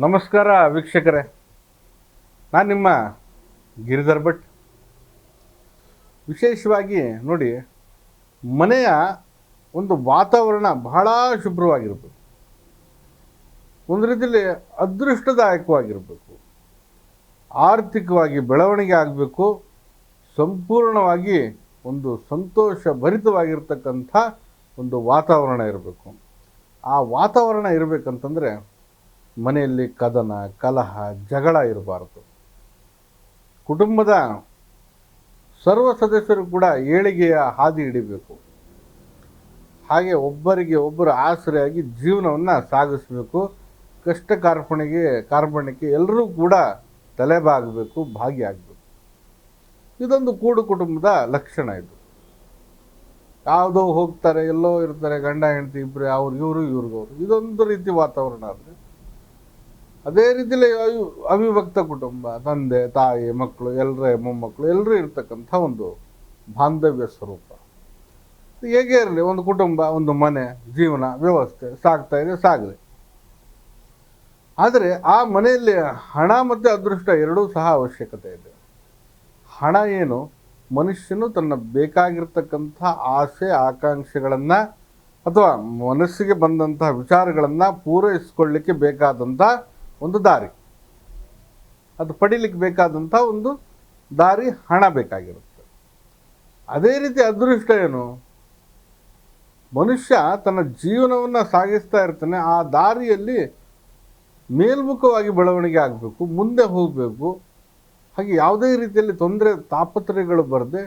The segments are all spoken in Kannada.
ನಮಸ್ಕಾರ ವೀಕ್ಷಕರೇ. ನಾನು ನಿಮ್ಮ ಗಿರಿಧರ್ ಭಟ್. ವಿಶೇಷವಾಗಿ ನೋಡಿ, ಮನೆಯ ಒಂದು ವಾತಾವರಣ ಬಹಳ ಶುಭ್ರವಾಗಿರಬೇಕು. ಒಂದು ರೀತಿಯಲ್ಲಿ ಅದೃಷ್ಟದಾಯಕವಾಗಿರಬೇಕು. ಆರ್ಥಿಕವಾಗಿ ಬೆಳವಣಿಗೆ ಆಗಬೇಕು. ಸಂಪೂರ್ಣವಾಗಿ ಒಂದು ಸಂತೋಷ ಭರಿತವಾಗಿರ್ತಕ್ಕಂಥ ಒಂದು ವಾತಾವರಣ ಇರಬೇಕು. ಆ ವಾತಾವರಣ ಇರಬೇಕಂತಂದರೆ ಮನೆಯಲ್ಲಿ ಕದನ, ಕಲಹ, ಜಗಳ ಇರಬಾರ್ದು. ಕುಟುಂಬದ ಸರ್ವ ಸದಸ್ಯರು ಕೂಡ ಏಳಿಗೆಯ ಹಾದಿ ಹಿಡಿಬೇಕು. ಹಾಗೆ ಒಬ್ಬರಿಗೆ ಒಬ್ಬರು ಆಸರೆಯಾಗಿ ಜೀವನವನ್ನು ಸಾಗಿಸಬೇಕು. ಕಷ್ಟ ಕಾರ್ಪಣೆಗೆ, ಕಾರ್ಪಣ್ಯಕ್ಕೆ ಎಲ್ಲರೂ ಕೂಡ ತಲೆಬಾಗಬೇಕು ಭಾಗಿಯಾಗಬೇಕು ಇದೊಂದು ಕೂಡು ಕುಟುಂಬದ ಲಕ್ಷಣ ಇದು. ಯಾವುದೋ ಹೋಗ್ತಾರೆ, ಎಲ್ಲೋ ಇರ್ತಾರೆ, ಗಂಡ, ಹೆಂಡತಿ ಇಬ್ಬರು ಅವ್ರು, ಇವರು, ಇವ್ರಿಗವ್ರು. ಇದೊಂದು ರೀತಿ ವಾತಾವರಣ ಆದರೆ ಅದೇ ರೀತಿಯಲ್ಲಿ ಅವಿ- ಅವಿಭಕ್ತ ಕುಟುಂಬ, ತಂದೆ, ತಾಯಿ, ಮಕ್ಕಳು ಎಲ್ಲರ ಮೊಮ್ಮಕ್ಕಳು ಎಲ್ಲರೂ ಇರ್ತಕ್ಕಂಥ ಒಂದು ಬಾಂಧವ್ಯ ಸ್ವರೂಪ. ಹೇಗೆ ಇರಲಿ, ಒಂದು ಕುಟುಂಬ, ಒಂದು ಮನೆ, ಜೀವನ, ವ್ಯವಸ್ಥೆ ಸಾಗ್ತಾ ಇದೆ, ಸಾಗಲಿ. ಆದರೆ ಆ ಮನೆಯಲ್ಲಿ ಹಣ ಮತ್ತು ಅದೃಷ್ಟ ಎರಡೂ ಸಹ ಅವಶ್ಯಕತೆ ಇದೆ. ಹಣ ಏನು? ಮನುಷ್ಯನು ತನ್ನ ಬೇಕಾಗಿರ್ತಕ್ಕಂಥ ಆಸೆ, ಆಕಾಂಕ್ಷೆಗಳನ್ನು ಅಥವಾ ಮನಸ್ಸಿಗೆ ಬಂದಂತಹ ವಿಚಾರಗಳನ್ನು ಪೂರೈಸಿಕೊಳ್ಳಿಕ್ಕೆ ಬೇಕಾದಂಥ ಒಂದು ದಾರಿ. ಅದು ಪಡೀಲಿಕ್ಕೆ ಬೇಕಾದಂಥ ಒಂದು ದಾರಿ ಹಣ ಬೇಕಾಗಿರುತ್ತೆ. ಅದೇ ರೀತಿ ಅದೃಷ್ಟ ಏನು ಮನುಷ್ಯ ತನ್ನ ಜೀವನವನ್ನು ಸಾಗಿಸ್ತಾ ಇರ್ತಾನೆ, ಆ ದಾರಿಯಲ್ಲಿ ಮೇಲ್ಮುಖವಾಗಿ ಬೆಳವಣಿಗೆ ಆಗಬೇಕು, ಮುಂದೆ ಹೋಗಬೇಕು. ಹಾಗೆ ಯಾವುದೇ ರೀತಿಯಲ್ಲಿ ತೊಂದರೆ, ತಾಪತ್ರಯಗಳು ಬರದೆ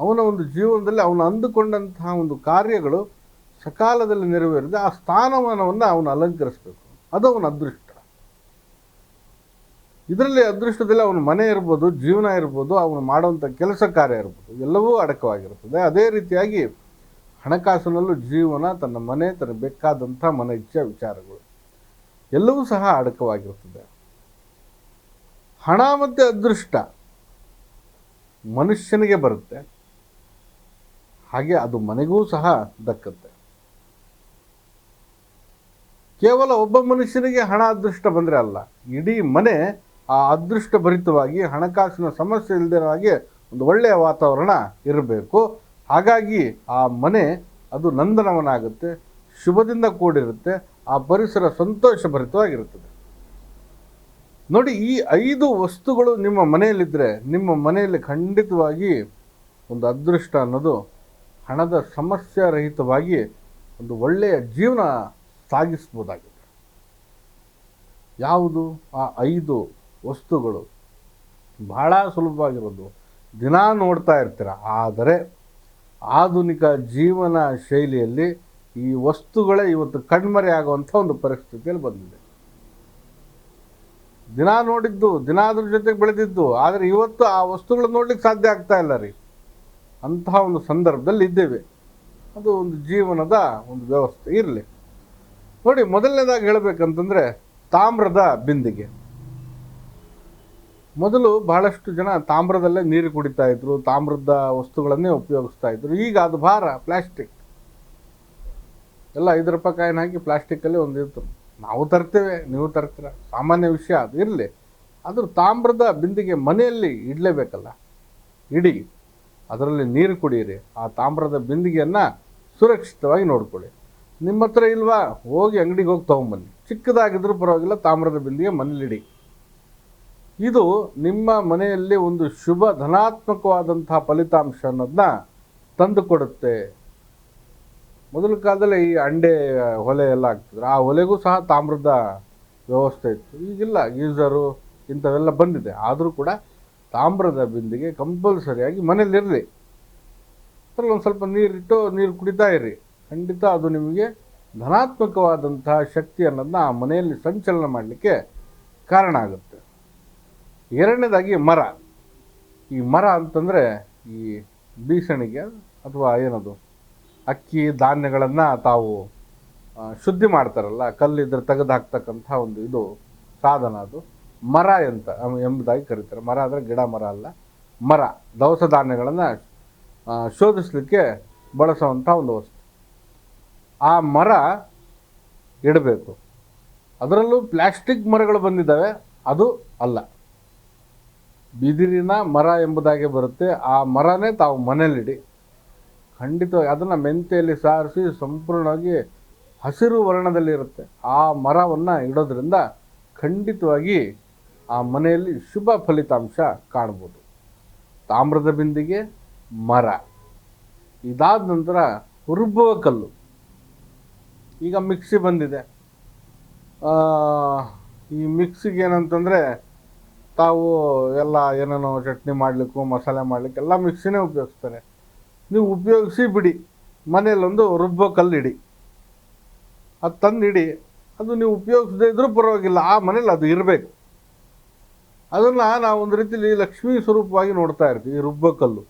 ಅವನ ಒಂದು ಜೀವನದಲ್ಲಿ ಅವನು ಅಂದುಕೊಂಡಂತಹ ಒಂದು ಕಾರ್ಯಗಳು ಸಕಾಲದಲ್ಲಿ ನೆರವೇರಿದೆ, ಆ ಸ್ಥಾನಮಾನವನ್ನು ಅವನು ಅಲಂಕರಿಸಬೇಕು. ಅದು ಅವನ ಅದೃಷ್ಟ. ಇದರಲ್ಲಿ ಅದೃಷ್ಟದಲ್ಲಿ ಅವನ ಮನೆ ಇರ್ಬೋದು, ಜೀವನ ಇರ್ಬೋದು, ಅವನು ಮಾಡುವಂಥ ಕೆಲಸ ಕಾರ್ಯ ಇರ್ಬೋದು, ಎಲ್ಲವೂ ಅಡಕವಾಗಿರುತ್ತದೆ. ಅದೇ ರೀತಿಯಾಗಿ ಹಣಕಾಸಿನಲ್ಲೂ ಜೀವನ, ತನ್ನ ಮನೆ ತನ್ನ ಬೇಕಾದಂಥ ಮನ ಇಚ್ಛೆ ವಿಚಾರಗಳು, ಎಲ್ಲವೂ ಸಹ ಅಡಕವಾಗಿರುತ್ತದೆ. ಹಣ ಮತ್ತು ಅದೃಷ್ಟ ಮನುಷ್ಯನಿಗೆ ಬರುತ್ತೆ. ಹಾಗೆ ಅದು ಮನೆಗೂ ಸಹ ದಕ್ಕುತ್ತೆ. ಕೇವಲ ಒಬ್ಬ ಮನುಷ್ಯನಿಗೆ ಹಣ, ಅದೃಷ್ಟ ಬಂದರೆ ಅಲ್ಲ, ಇಡೀ ಮನೆ ಆ ಅದೃಷ್ಟ ಭರಿತವಾಗಿ ಹಣಕಾಸಿನ ಸಮಸ್ಯೆ ಇಲ್ಲದಿರೋ ಹಾಗೆ ಒಂದು ಒಳ್ಳೆಯ ವಾತಾವರಣ ಇರಬೇಕು. ಹಾಗಾಗಿ ಆ ಮನೆ ಅದು ನಂದನವನಾಗುತ್ತೆ, ಶುಭದಿಂದ ಕೂಡಿರುತ್ತೆ, ಆ ಪರಿಸರ ಸಂತೋಷ ಭರಿತವಾಗಿರುತ್ತದೆ ನೋಡಿ, ಈ ಐದು ವಸ್ತುಗಳು ನಿಮ್ಮ ಮನೆಯಲ್ಲಿದ್ದರೆ ನಿಮ್ಮ ಮನೆಯಲ್ಲಿ ಖಂಡಿತವಾಗಿ ಒಂದು ಅದೃಷ್ಟ ಅನ್ನೋದು ಹಣದ ಸಮಸ್ಯೆ ರಹಿತವಾಗಿ ಒಂದು ಒಳ್ಳೆಯ ಜೀವನ ಸಾಗಿಸ್ಬೋದಾಗಿದೆ. ಯಾವುದು? ಆ ಐದು ವಸ್ತುಗಳು ಬಹಳ ಸುಲಭವಾಗಿರೋದು. ದಿನ ನೋಡ್ತಾ ಇರ್ತೀರ? ಆದರೆ ಆಧುನಿಕ ಜೀವನ ಶೈಲಿಯಲ್ಲಿ ಈ ವಸ್ತುಗಳೇ ಇವತ್ತು ಕಣ್ಮರೆ ಆಗುವಂಥ ಒಂದು ಪರಿಸ್ಥಿತಿಯಲ್ಲಿ ಬಂದಿದೆ. ದಿನ ನೋಡಿದ್ದು ದಿನ ಅದ್ರ ಜೊತೆಗೆ ಬೆಳೆದಿದ್ದು, ಆದರೆ ಇವತ್ತು ಆ ವಸ್ತುಗಳು ನೋಡ್ಲಿಕ್ಕೆ ಸಾಧ್ಯ ಆಗ್ತಾ ಇಲ್ಲ ರೀ. ಅಂತಹ ಒಂದು ಸಂದರ್ಭದಲ್ಲಿ ಇದ್ದೇವೆ. ಅದು ಒಂದು ಜೀವನದ ಒಂದು ವ್ಯವಸ್ಥೆ ಇರಲಿ. ನೋಡಿ, ಮೊದಲನೇದಾಗಿ ಹೇಳಬೇಕಂತಂದರೆ ತಾಮ್ರದ ಬಿಂದಿಗೆ. ಮೊದಲು ಬಹಳಷ್ಟು ಜನ ತಾಮ್ರದಲ್ಲೇ ನೀರು ಕುಡಿತಾ ಇದ್ರು, ತಾಮ್ರದ ವಸ್ತುಗಳನ್ನೇ ಉಪಯೋಗಿಸ್ತಾ ಇದ್ರು. ಈಗ ಅದು ಭಾರ, ಪ್ಲಾಸ್ಟಿಕ್. ಎಲ್ಲ ಐದು ರೂಪಾಯಿ ಕಾಯಿನ ಹಾಕಿ ಪ್ಲಾಸ್ಟಿಕ್ಕಲ್ಲಿ ಒಂದು ನಾವು ತರ್ತೇವೆ, ನೀವು ತರ್ತೀರ. ಸಾಮಾನ್ಯ ವಿಷಯ ಅದು ಇರಲಿ. ಆದರೂ ತಾಮ್ರದ ಬಿಂದಿಗೆ ಮನೆಯಲ್ಲಿ ಇಡಲೇಬೇಕಲ್ಲ. ಇಡಿ. ಅದರಲ್ಲಿ ನೀರು ಕುಡಿಯಿರಿ ಆ ತಾಮ್ರದ ಬಿಂದಿಗೆಯನ್ನು ಸುರಕ್ಷಿತವಾಗಿ ನೋಡ್ಕೊಳ್ಳಿ. ನಿಮ್ಮ ಹತ್ರ ಇಲ್ವಾ? ಹೋಗಿ ಅಂಗಡಿಗೆ ಹೋಗಿ ತೊಗೊಂಬನ್ನಿ ಚಿಕ್ಕದಾಗಿದ್ರೂ ಪರವಾಗಿಲ್ಲ, ತಾಮ್ರದ ಬಿಂದಿಗೆ ಮನೇಲಿಡಿ. ಇದು ನಿಮ್ಮ ಮನೆಯಲ್ಲಿ ಒಂದು ಶುಭ ಧನಾತ್ಮಕವಾದಂತಹ ಫಲಿತಾಂಶ ಅನ್ನೋದನ್ನ ತಂದು ಕೊಡುತ್ತೆ ಮೊದಲ ಕಾಲದಲ್ಲಿ ಈ ಅಂಡೆ ಒಲೆ ಎಲ್ಲ ಆಗ್ತಿದ್ರು. ಆ ಒಲೆಗೂ ಸಹ ತಾಮ್ರದ ವ್ಯವಸ್ಥೆ ಇತ್ತು. ಈಗಿಲ್ಲ, ಗೀಸರು ಇಂಥವೆಲ್ಲ ಬಂದಿದೆ. ಆದರೂ ಕೂಡ ತಾಮ್ರದ ಬಿಂದಿಗೆ ಕಂಪಲ್ಸರಿಯಾಗಿ ಮನೇಲಿರಲಿ ಅದ್ರಲ್ಲಿ ಒಂದು ಸ್ವಲ್ಪ ನೀರಿಟ್ಟು ನೀರು ಕುಡಿತಾ ಇರಿ. ಖಂಡಿತ ಅದು ನಿಮಗೆ ಧನಾತ್ಮಕವಾದಂತಹ ಶಕ್ತಿ ಅನ್ನೋದನ್ನ ಆ ಮನೆಯಲ್ಲಿ ಸಂಚಲನ ಮಾಡಲಿಕ್ಕೆ ಕಾರಣ ಆಗುತ್ತೆ. ಎರಡನೇದಾಗಿ ಮರ. ಈ ಮರ ಅಂತಂದರೆ ಈ ಬೀಸಣಿಗೆ ಅಥವಾ ಏನದು, ಅಕ್ಕಿ ಧಾನ್ಯಗಳನ್ನು ತಾವು ಶುದ್ಧಿ ಮಾಡ್ತಾರಲ್ಲ, ಕಲ್ಲಿದ್ರೆ ತೆಗೆದು ಹಾಕ್ತಕ್ಕಂಥ ಒಂದು ಇದು, ಸಾಧನ ಅದು. ಮರ ಅಂತ ಎಂಬುದಾಗಿ ಕರೀತಾರೆ. ಮರ ಅಂದರೆ ಗಿಡ ಮರ ಅಲ್ಲ. ಮರ, ದವಸ ಧಾನ್ಯಗಳನ್ನು ಶೋಧಿಸಲಿಕ್ಕೆ ಬಳಸುವಂಥ ಒಂದು ವಸ್ತು. ಆ ಮರ ಇಡಬೇಕು. ಅದರಲ್ಲೂ ಪ್ಲಾಸ್ಟಿಕ್ ಮರಗಳು ಬಂದಿದ್ದಾವೆ, ಅದು ಅಲ್ಲ. ಬಿದಿರಿನ ಮರ ಎಂಬುದಾಗಿ ಬರುತ್ತೆ. ಆ ಮರನೇ ತಾವು ಮನೇಲಿಡಿ ಖಂಡಿತವಾಗಿ ಅದನ್ನು ಮೆಂತೆಯಲ್ಲಿ ಸಾರಿಸಿ ಸಂಪೂರ್ಣವಾಗಿ ಹಸಿರು ವರ್ಣದಲ್ಲಿರುತ್ತೆ ಆ ಮರವನ್ನು ಇಡೋದ್ರಿಂದ ಖಂಡಿತವಾಗಿ ಆ ಮನೆಯಲ್ಲಿ ಶುಭ ಫಲಿತಾಂಶ ಕಾಣ್ಬೋದು. ತಾಮ್ರದ ಬಿಂದಿಗೆ ಮರ. ಇದಾದ ನಂತರ ರುಬ್ಬುವ ಕಲ್ಲು. ಈಗ ಮಿಕ್ಸಿ ಬಂದಿದೆ. ಈ ಮಿಕ್ಸಿಗೆ ಏನಂತಂದರೆ ತಾವು ಎಲ್ಲ ಏನೇನೋ ಚಟ್ನಿ ಮಾಡಲಿಕ್ಕೂ, ಮಸಾಲೆ ಮಾಡಲಿಕ್ಕೆ ಎಲ್ಲ ಮಿಕ್ಸಿನೇ ಉಪಯೋಗಿಸ್ತಾರೆ. ನೀವು ಉಪಯೋಗಿಸಿ ಬಿಡಿ. ಮನೆಯಲ್ಲೊಂದು ರುಬ್ಬೋ ಇಡಿ. ಅದು ತಂದು ಇಡಿ. ಅದು ನೀವು ಉಪಯೋಗಿಸದೇ ಇದ್ರೂ ಪರವಾಗಿಲ್ಲ. ಆ ಮನೇಲಿ ಅದು ಇರಬೇಕು. ಅದನ್ನು ನಾವು ಒಂದು ರೀತಿಯಲ್ಲಿ ಲಕ್ಷ್ಮೀ ಸ್ವರೂಪವಾಗಿ ನೋಡ್ತಾ ಇರ್ತೀವಿ, ಈ ರುಬ್ಬೋ ಕಲ್ಲು.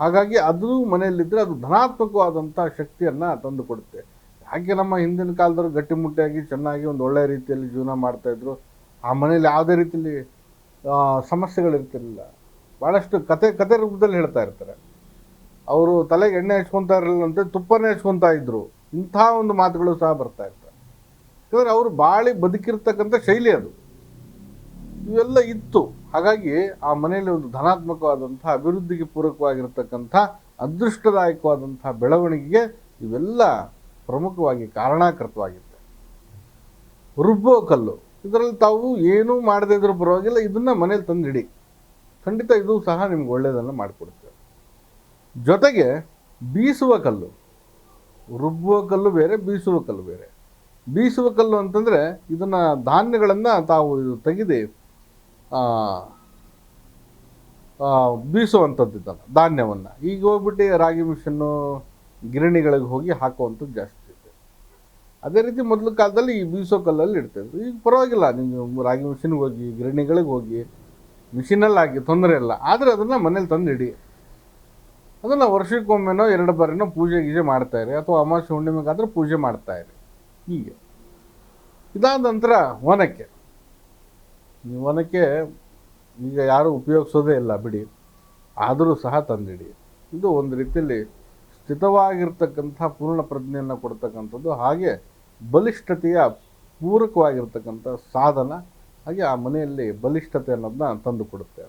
ಹಾಗಾಗಿ ಅದು ಮನೆಯಲ್ಲಿದ್ದರೆ ಅದು ಧನಾತ್ಮಕವಾದಂಥ ಶಕ್ತಿಯನ್ನು ತಂದು ಕೊಡುತ್ತೆ ಯಾಕೆ ನಮ್ಮ ಹಿಂದಿನ ಕಾಲದವರು ಗಟ್ಟಿಮುಟ್ಟಿಯಾಗಿ ಚೆನ್ನಾಗಿ ಒಂದು ಒಳ್ಳೆಯ ರೀತಿಯಲ್ಲಿ ಜೀವನ ಮಾಡ್ತಾಯಿದ್ರು ಆ ಮನೇಲಿ ಯಾವುದೇ ರೀತಿಯಲ್ಲಿ ಸಮಸ್ಯೆಗಳಿರ್ತಿರಲಿಲ್ಲ ಭಾಳಷ್ಟು ಕತೆ ಕತೆ ರೂಪದಲ್ಲಿ ಹೇಳ್ತಾ ಇರ್ತಾರೆ. ಅವರು ತಲೆಗೆ ಎಣ್ಣೆ ಹಚ್ಕೊತಾ ಇರಲಿಲ್ಲಂತೆ ತುಪ್ಪನೇ ಹಚ್ಕೊತಾ ಇದ್ದರು ಇಂಥ ಒಂದು ಮಾತುಗಳು ಸಹ ಬರ್ತಾ ಇರ್ತವೆ ಯಾಕಂದರೆ ಅವರು ಬಾಳಿ ಬದುಕಿರ್ತಕ್ಕಂಥ ಶೈಲಿ ಅದು. ಇವೆಲ್ಲ ಇತ್ತು. ಹಾಗಾಗಿ ಆ ಮನೆಯಲ್ಲಿ ಒಂದು ಧನಾತ್ಮಕವಾದಂಥ, ಅಭಿವೃದ್ಧಿಗೆ ಪೂರಕವಾಗಿರ್ತಕ್ಕಂಥ, ಅದೃಷ್ಟದಾಯಕವಾದಂಥ ಬೆಳವಣಿಗೆಗೆ ಇವೆಲ್ಲ ಪ್ರಮುಖವಾಗಿ ಕಾರಣಾಕೃತವಾಗಿತ್ತು. ರುಬ್ಬೋ ಕಲ್ಲು ಇದರಲ್ಲಿ ತಾವು ಏನೂ ಮಾಡದೇ ಇದ್ರೂ ಪರವಾಗಿಲ್ಲ, ಇದನ್ನ ಮನೇಲಿ ತಂದಿಡಿ. ಖಂಡಿತ ಇದು ಸಹ ನಿಮ್ಗೆ ಒಳ್ಳೆಯದನ್ನು ಮಾಡಿಕೊಡುತ್ತೆ. ಜೊತೆಗೆ ಬೀಸುವ ಕಲ್ಲು. ರುಬ್ಬುವ ಕಲ್ಲು ಬೇರೆ, ಬೀಸುವ ಕಲ್ಲು ಬೇರೆ. ಬೀಸುವ ಕಲ್ಲು ಅಂತಂದರೆ ಇದನ್ನು ಧಾನ್ಯಗಳನ್ನು ತಾವು ಇದು ತೆಗೆದು ಬೀಸುವಂಥದ್ದು ಇದನ್ನು ಧಾನ್ಯವನ್ನು. ಈಗ ಹೋಗ್ಬಿಟ್ಟು ರಾಗಿ ಮಿಷನ್ನು ಗಿರಣಿಗಳಿಗೆ ಹೋಗಿ ಹಾಕುವಂಥದ್ದು ಜಾಸ್ತಿ. ಅದೇ ರೀತಿ ಮೊದಲ ಕಾಲದಲ್ಲಿ ಈ ಬೀಸೋ ಕಲ್ಲಲ್ಲಿ ಇಡ್ತಾಯಿದ್ರು ಈಗ ಪರವಾಗಿಲ್ಲ ನೀವು ರಾಗಿ ಮಿಷಿನ್ಗೆ ಹೋಗಿ, ಗಿರಣಿಗಳಿಗೆ ಹೋಗಿ ಮಿಷಿನಲ್ಲಿ ಹಾಕಿ ತೊಂದರೆ ಇಲ್ಲ. ಆದರೆ ಅದನ್ನು ಮನೇಲಿ ತಂದಿಡಿ. ಅದನ್ನು ವರ್ಷಕ್ಕೊಮ್ಮೆನೋ ಎರಡು ಬಾರಿನೋ ಪೂಜೆ ಗೀಜೆ ಮಾಡ್ತಾಯಿರಿ ಅಥವಾ ಅಮಾವಾಸ್ಯೆ ಹುಣ್ಣಿಮೆಗಾದರೂ ಪೂಜೆ ಮಾಡ್ತಾಯಿರಿ ಹೀಗೆ. ಇದಾದ ನಂತರ ಒನಕ್ಕೆ ಈ ಒನಕ್ಕೆ ಈಗ ಯಾರೂ ಉಪಯೋಗಿಸೋದೇ ಇಲ್ಲ, ಬಿಡಿ. ಆದರೂ ಸಹ ತಂದಿಡಿ. ಇದು ಒಂದು ರೀತಿಯಲ್ಲಿ ಸ್ಥಿತವಾಗಿರ್ತಕ್ಕಂಥ ಪೂರ್ಣ ಪ್ರಜ್ಞೆಯನ್ನು ಕೊಡ್ತಕ್ಕಂಥದ್ದು. ಹಾಗೆ ಬಲಿಷ್ಠತೆಯ ಪೂರಕವಾಗಿರ್ತಕ್ಕಂಥ ಸಾಧನ, ಹಾಗೆ ಆ ಮನೆಯಲ್ಲಿ ಬಲಿಷ್ಠತೆ ಅನ್ನೋದನ್ನ ತಂದು ಕೊಡುತ್ತೆ.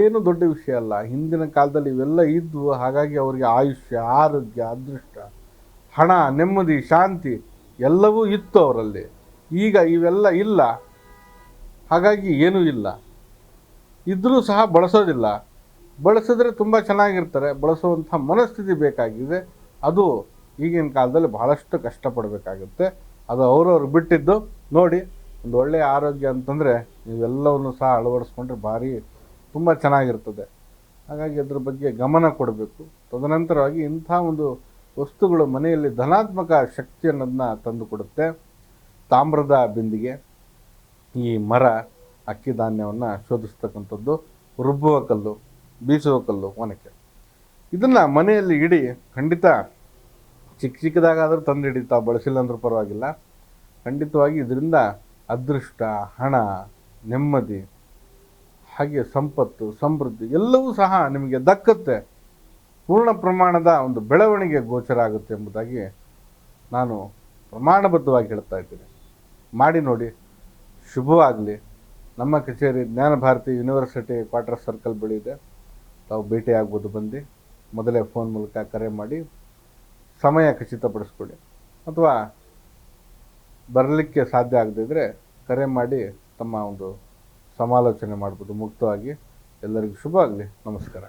ಏನು ದೊಡ್ಡ ವಿಷಯ ಅಲ್ಲ, ಹಿಂದಿನ ಕಾಲದಲ್ಲಿ ಇವೆಲ್ಲ ಇದ್ವು ಹಾಗಾಗಿ ಅವರಿಗೆ ಆಯುಷ್ಯ, ಆರೋಗ್ಯ, ಅದೃಷ್ಟ, ಹಣ, ನೆಮ್ಮದಿ, ಶಾಂತಿ ಎಲ್ಲವೂ ಇತ್ತು ಅವರಲ್ಲಿ. ಈಗ ಇವೆಲ್ಲ ಇಲ್ಲ, ಹಾಗಾಗಿ ಏನೂ ಇಲ್ಲ. ಇದ್ದರೂ ಸಹ ಬಳಸೋದಿಲ್ಲ. ಬಳಸಿದ್ರೆ ತುಂಬ ಚೆನ್ನಾಗಿರ್ತಾರೆ, ಬಳಸುವಂಥ ಮನಸ್ಥಿತಿ ಬೇಕಾಗಿದೆ. ಅದು ಈಗಿನ ಕಾಲದಲ್ಲಿ ಬಹಳಷ್ಟು ಕಷ್ಟಪಡಬೇಕಾಗುತ್ತೆ. ಅದು ಅವರವ್ರು ಬಿಟ್ಟಿದ್ದು ನೋಡಿ, ಒಂದು ಒಳ್ಳೆಯ ಆರೋಗ್ಯ ಅಂತಂದರೆ ನೀವೆಲ್ಲವನ್ನು ಸಹ ಅಳವಡಿಸ್ಕೊಂಡ್ರೆ ಭಾರಿ ತುಂಬ ಚೆನ್ನಾಗಿರ್ತದೆ. ಹಾಗಾಗಿ ಅದ್ರ ಬಗ್ಗೆ ಗಮನ ಕೊಡಬೇಕು. ತದನಂತರವಾಗಿ ಇಂಥ ಒಂದು ವಸ್ತುಗಳು ಮನೆಯಲ್ಲಿ ಧನಾತ್ಮಕ ಶಕ್ತಿ ಅನ್ನೋದನ್ನ ತಂದು ಕೊಡುತ್ತೆ ತಾಮ್ರದ ಬಿಂದಿಗೆ, ಈ ಮರ, ಅಕ್ಕಿ ಧಾನ್ಯವನ್ನು ಶೋಧಿಸ್ತಕ್ಕಂಥದ್ದು, ರುಬ್ಬುವ ಕಲ್ಲು, ಬೀಸುವ ಕಲ್ಲು, ಒನಕೆ. ಇದನ್ನು ಮನೆಯಲ್ಲಿ ಇಡಿ ಖಂಡಿತ ಚಿಕ್ಕ ಚಿಕ್ಕದಾಗಾದರೂ ತಂದು ತಾವು ಬಳಸಿಲ್ಲ ಅಂದ್ರೂ ಪರವಾಗಿಲ್ಲ. ಖಂಡಿತವಾಗಿ ಇದರಿಂದ ಅದೃಷ್ಟ, ಹಣ, ನೆಮ್ಮದಿ, ಹಾಗೆ ಸಂಪತ್ತು, ಸಮೃದ್ಧಿ ಎಲ್ಲವೂ ಸಹ ನಿಮಗೆ ದಕ್ಕತ್ತೆ. ಪೂರ್ಣ ಪ್ರಮಾಣದ ಒಂದು ಬೆಳವಣಿಗೆ ಗೋಚರ ಆಗುತ್ತೆ ಎಂಬುದಾಗಿ ನಾನು ಪ್ರಮಾಣಬದ್ಧವಾಗಿ ಹೇಳ್ತಾ ಇದ್ದೀನಿ. ಮಾಡಿ ನೋಡಿ. ಶುಭವಾಗಲಿ. ನಮ್ಮ ಕಚೇರಿ ಜ್ಞಾನ ಭಾರತಿ ಯೂನಿವರ್ಸಿಟಿ ಕ್ವಾರ್ಟರ್ ಸರ್ಕಲ್ ಬಳಿ ಇದೆ. ತಾವು ಭೇಟಿ ಆಗ್ಬೋದು ಬಂದು. ಮೊದಲೇ ಫೋನ್ ಮೂಲಕ ಕರೆ ಮಾಡಿ. ಸಮಯ ಖಚಿತಪಡಿಸ್ಕೊಳ್ಳಿ. ಅಥವಾ ಬರಲಿಕ್ಕೆ ಸಾಧ್ಯ ಆಗದಿದ್ದರೆ ಕರೆ ಮಾಡಿ ತಮ್ಮ ಒಂದು ಸಮಾಲೋಚನೆ ಮಾಡ್ಬೋದು. ಮುಕ್ತವಾಗಿ ಎಲ್ಲರಿಗೂ ಶುಭ ಆಗಲಿ. ನಮಸ್ಕಾರ.